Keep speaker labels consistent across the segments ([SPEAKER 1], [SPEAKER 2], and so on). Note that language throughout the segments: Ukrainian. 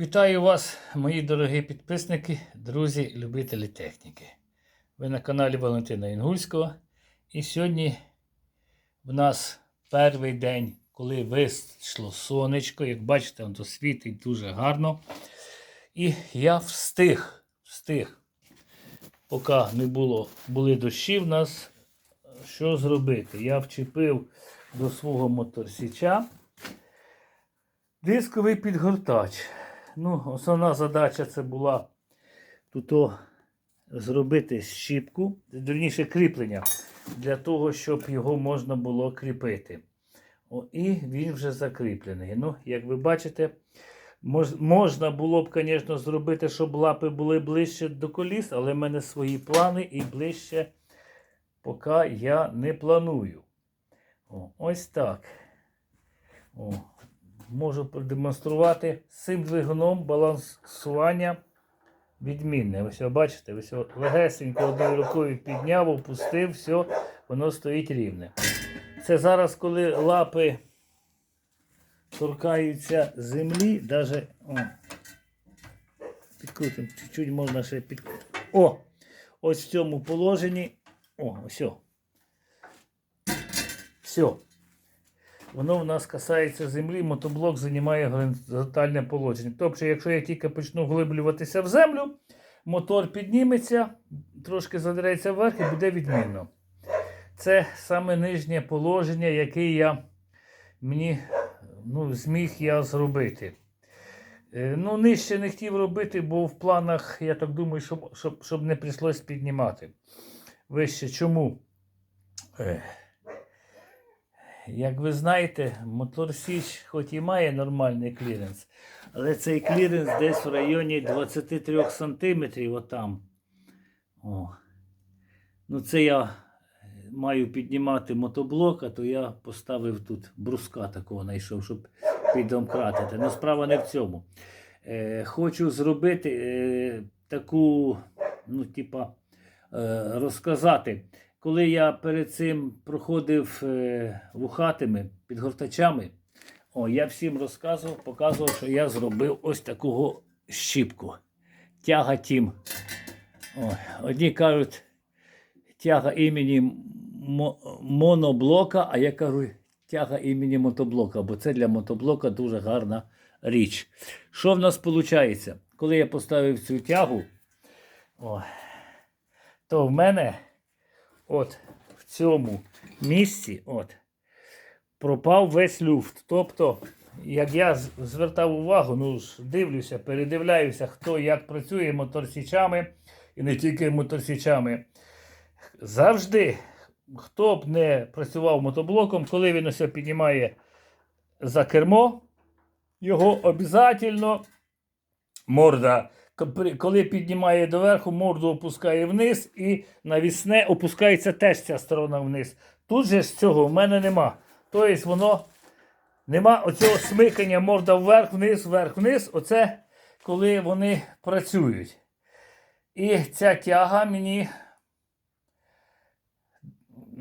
[SPEAKER 1] Вітаю вас, мої дорогі підписники, друзі, любителі техніки. Ви на каналі Валентина Інгульського. І сьогодні в нас перший день, коли вийшло сонечко. Як бачите, воно світить дуже гарно. І я встиг, встиг, поки не було, були дощі в нас, що зробити? Я вчепив до свого моторсіча дисковий підгортач. Ну, основна задача це була тут зробити щіпку, вірніше кріплення, для того, щоб його можна було кріпити. О, і він вже закріплений. Ну, як ви бачите, мож, можна було б, звісно, зробити, щоб лапи були ближче до коліс, але в мене свої плани і ближче поки я не планую. О, ось так. О, можу продемонструвати цим двигуном балансування відмінне. Ось бачите, ось легесенько одною рукою підняв, опустив, все, воно стоїть рівне. Це зараз, коли лапи торкаються землі, навіть підкрутимо, чуть-чуть можна ще підкрутити. О! Ось в цьому положенні. О, все. Все. Воно в нас касається землі, мотоблок займає горизонтальне положення. Тобто, якщо я тільки почну вглиблюватися в землю, мотор підніметься, трошки задереться вверх і буде відмінно. Це саме нижнє положення, яке я мені ну, зміг я зробити. Е, Ну, нижче не хотів робити, бо в планах, я так думаю, щоб, щоб, щоб не прийшлось піднімати. Вище чому? Як ви знаєте, мотор Січ хоч і має нормальний кліренс, але цей кліренс десь в районі 23 см отам. О. Ну, це я маю піднімати мотоблок, а то я поставив тут бруска такого знайшов, щоб піддомкратити. Ну, справа не в цьому. Е, хочу зробити е, таку, ну, типа, е, розказати. Коли я перед цим проходив е, вухатими підгортачами, о, я всім розказував, показував, що я зробив ось такого щіпку. Тяга тім. О, одні кажуть, тяга імені моноблока, а я кажу тяга імені мотоблока, бо це для мотоблока дуже гарна річ. Що в нас виходить? Коли я поставив цю тягу, о, то в мене от в цьому місці от, пропав весь люфт. Тобто, як я звертав увагу, ну дивлюся, передивляюся, хто як працює моторсічами і не тільки моторсічами. Завжди, хто б не працював мотоблоком, коли він усе піднімає за кермо, його обов'язково морда. Коли піднімає доверху, морду опускає вниз і навісне опускається теж ця сторона вниз. Тут же ж цього в мене нема. Тобто воно нема оцього смикання морда вверх, вниз, вверх, вниз. Оце коли вони працюють. І ця тяга мені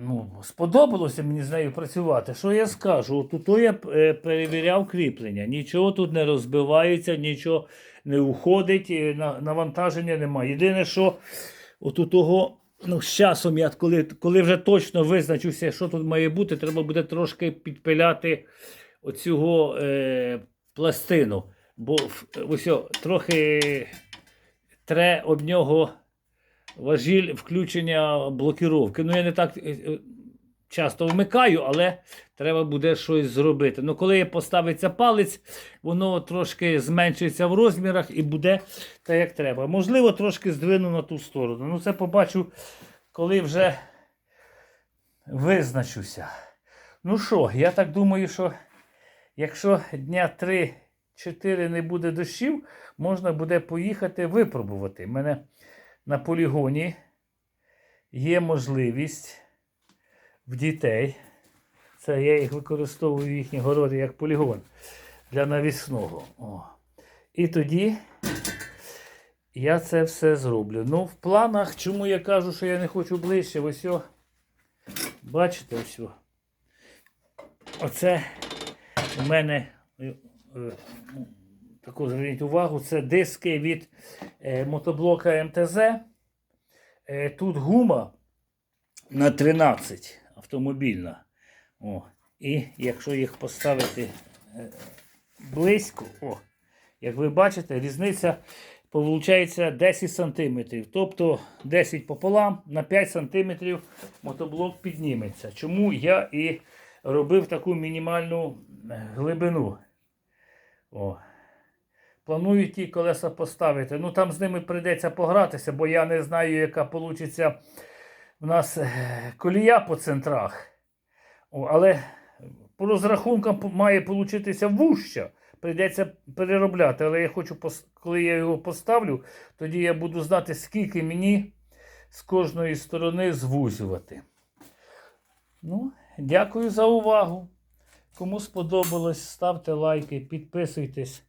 [SPEAKER 1] ну, сподобалося мені з нею працювати. Що я скажу? Тут я е, перевіряв кріплення. Нічого тут не розбивається, нічого не уходить, е, навантаження немає. Єдине, що от у того, ну, з часом я, коли, коли вже точно визначуся, що тут має бути, треба буде трошки підпиляти оцього е, пластину. Бо ось трохи тре об нього важіль включення блокіровки. Ну, я не так е, е, часто вмикаю, але треба буде щось зробити. Ну, коли поставиться палець, воно трошки зменшиться в розмірах і буде так, як треба. Можливо, трошки здвину на ту сторону. Ну, це побачу, коли вже визначуся. Ну що, я так думаю, що якщо дня 3-4 не буде дощів, можна буде поїхати випробувати. Мене на полігоні є можливість в дітей. Це я їх використовую в їхній городі як полігон для навісного. О. І тоді я це все зроблю. Ну, в планах, чому я кажу, що я не хочу ближче, ось о, бачите, ось. о. Оце у мене таку зверніть увагу, це диски від е, мотоблока МТЗ. Е, тут гума на 13 автомобільна. О. І якщо їх поставити е, близько, о, як ви бачите, різниця виходить 10 см. Тобто 10 пополам на 5 см мотоблок підніметься. Чому я і робив таку мінімальну глибину. О. Планую ті колеса поставити. Ну там з ними прийдеться погратися, бо я не знаю, яка вийде в нас е, колія по центрах. О, але по розрахункам має получитися вужча. Прийдеться переробляти. Але я хочу, коли я його поставлю, тоді я буду знати, скільки мені з кожної сторони звузювати. Ну, дякую за увагу. Кому сподобалось, ставте лайки, підписуйтесь.